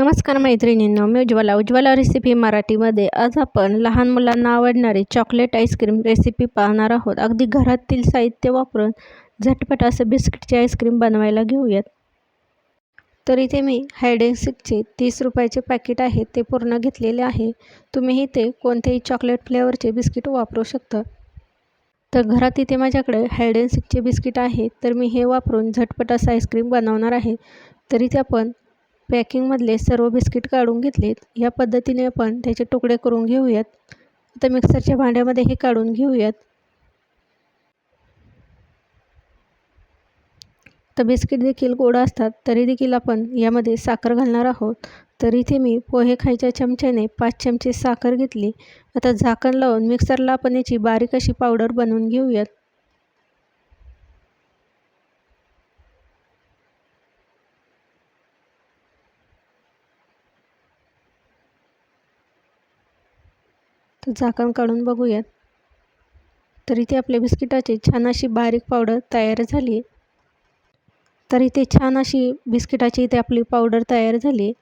नमस्कार मैत्रिणींनो मी उज्ज्वला. उज्ज्वला रेसिपी मराठीमध्ये आज आपण लहान मुलांना आवडणारी चॉकलेट आईस्क्रीम रेसिपी पाहणार आहोत. अगदी घरातील साहित्य वापरून झटपट असं बिस्किटचे आईस्क्रीम बनवायला घेऊयात. तर इथे मी हायडेन्सिकचे तीस रुपयाचे पॅकेट आहे ते पूर्ण घेतलेले आहे. तुम्ही इथे कोणतेही चॉकलेट फ्लेवरचे बिस्किट वापरू शकता. तर घरात इथे माझ्याकडे हायडेन्सिकचे बिस्किट आहे तर मी हे वापरून झटपट असं आईस्क्रीम बनवणार आहे. तर इथे आपण पॅकिंगमधले सर्व बिस्किट काढून घेतलेत. या पद्धतीने आपण त्याचे तुकडे करून घेऊयात. आता मिक्सरच्या भांड्यामध्ये हे काढून घेऊयात. तर बिस्किट देखील गोड असतात तरी देखील आपण यामध्ये साखर घालणार आहोत. तर इथे मी पोहे खायच्या चमच्याने पाच चमचे साखर घेतली. आता झाकण लावून मिक्सरला आपण याची बारीक अशी पावडर बनवून घेऊयात. झाकण काढून बघूयात. तर इथे आपल्या बिस्किटाची छान अशी बारीक पावडर तयार झाली तर इथे छान अशी बिस्किटाची इथे आपली पावडर तयार झाली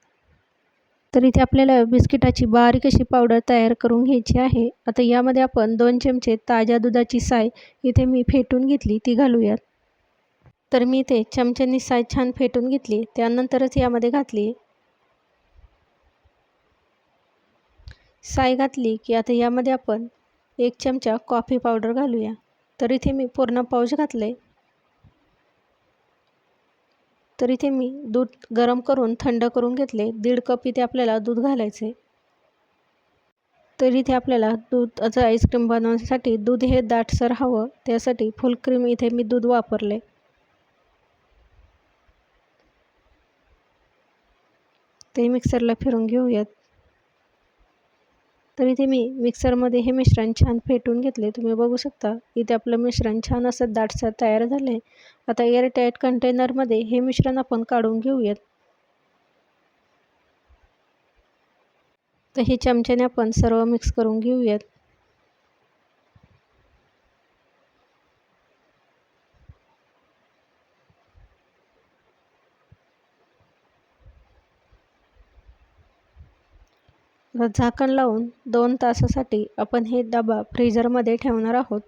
तर इथे आपल्याला बिस्किटाची बारीक अशी पावडर तयार करून घ्यायची आहे. आता यामध्ये आपण दोन चमचे ताज्या दुधाची साय इथे मी फेटून घेतली ती घालूयात. तर मी इथे चमच्यानी साय छान फेटून घेतली त्यानंतरच यामध्ये घातली साय घातली की आता यामध्ये आपण एक चमचा कॉफी पावडर घालूया. तर इथे मी पूर्ण पाऊच घातलं आहे तर इथे मी दूध गरम करून थंड करून घेतले. दीड कप इथे आपल्याला दूध घालायचे आहे तर इथे आपल्याला असं आईस्क्रीम बनवण्यासाठी दूध हे दाटसर हवं. त्यासाठी फुल क्रीम इथे मी दूध वापरले. ते मिक्सरला फिरून घेऊयात. तर इथे मी मिक्सरमध्ये हे मिश्रण छान फेटून घेतले. तुम्ही बघू शकता इथे आपलं मिश्रण छान असं दाटसर तयार झालं आहे आता एअरटाईट कंटेनरमध्ये हे मिश्रण आपण काढून घेऊयात. तर हे चमच्याने आपण सर्व मिक्स करून घेऊयात. झाकण लावून दोन तासासाठी आपण हे डबा फ्रीजरमध्ये ठेवणार आहोत.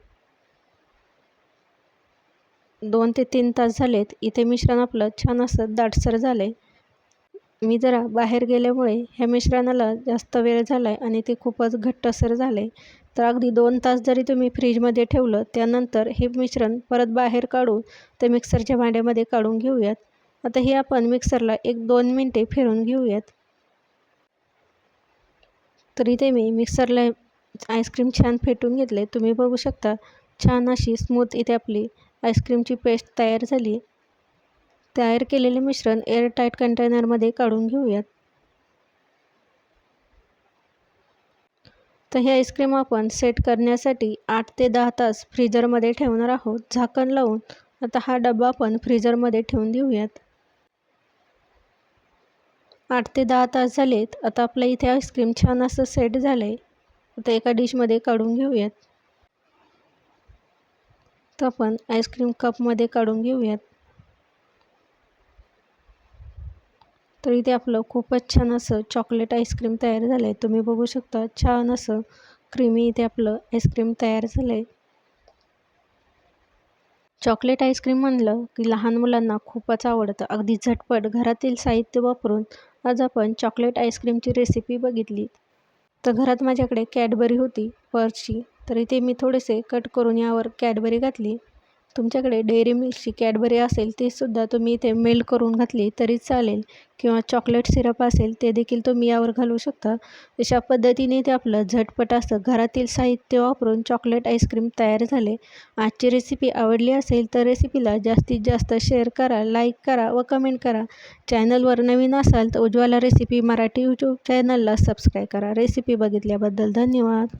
दोन ते तीन तास झालेत. इथे मिश्रण आपलं छान असं दाटसर झालं आहे मी जरा बाहेर गेल्यामुळे ह्या मिश्रणाला जास्त वेळ झाला आहे आणि ते खूपच घट्टसर झालं आहे तर अगदी दोन तास जरी तुम्ही फ्रीजमध्ये ठेवलं त्यानंतर हे मिश्रण परत बाहेर काढून ते मिक्सरच्या भांड्यामध्ये काढून घेऊयात. आता हे आपण मिक्सरला एक दोन मिनटे फिरून घेऊयात. तर इथे मी मिक्सरला आईस्क्रीम छान फेटून घेतले. तुम्ही बघू शकता छान अशी स्मूथ इथे आपली आईस्क्रीमची पेस्ट तयार झाली. तयार केलेले मिश्रण एअरटाईट कंटेनरमध्ये काढून घेऊयात. तर हे आईस्क्रीम आपण सेट करण्यासाठी आठ ते दहा तास फ्रीजरमध्ये ठेवणार आहोत. झाकण लावून आता हा डबा आपण फ्रीजरमध्ये ठेवून देऊयात आठ ते दहा तास झालेत. आता आपलं इथे आईस्क्रीम छान असं सेट झालं आहे आता एका डिशमध्ये काढून घेऊयात. तर आपण आईस्क्रीम कपमध्ये काढून घेऊयात. तर इथे आपलं खूपच छान असं चॉकलेट आईस्क्रीम तयार झालं आहे तुम्ही बघू शकता छान असं क्रीमी इथे आपलं आईस्क्रीम तयार झालं आहे चॉकलेट आईस्क्रीम म्हणलं की लहान मुलांना खूपच आवडतं. अगदी झटपट घरातील साहित्य वापरून आज आपण चॉकलेट आईस्क्रीमची रेसिपी बघितली. तर घरात माझ्याकडे कॅडबरी होती पर्सची तर इथे मी थोडेसे कट करून यावर कॅडबरी घातली. तुमच्याकडे डेअरी मिल्कची कॅडबरी असेल तीसुद्धा तुम्ही इथे मेल्ट करून घातली तरी चालेल. किंवा चॉकलेट सिरप असेल ते देखील तुम्ही यावर घालू शकता. अशा पद्धतीने ते आपलं झटपट असं घरातील साहित्य वापरून चॉकलेट आईस्क्रीम तयार झाले. आजची रेसिपी आवडली असेल तर रेसिपीला जास्तीत जास्त शेअर करा लाईक करा व कमेंट करा. चॅनलवर नवीन असाल तर उज्ज्वला रेसिपी मराठी यूट्यूब चॅनलला सबस्क्राईब करा. रेसिपी बघितल्याबद्दल धन्यवाद.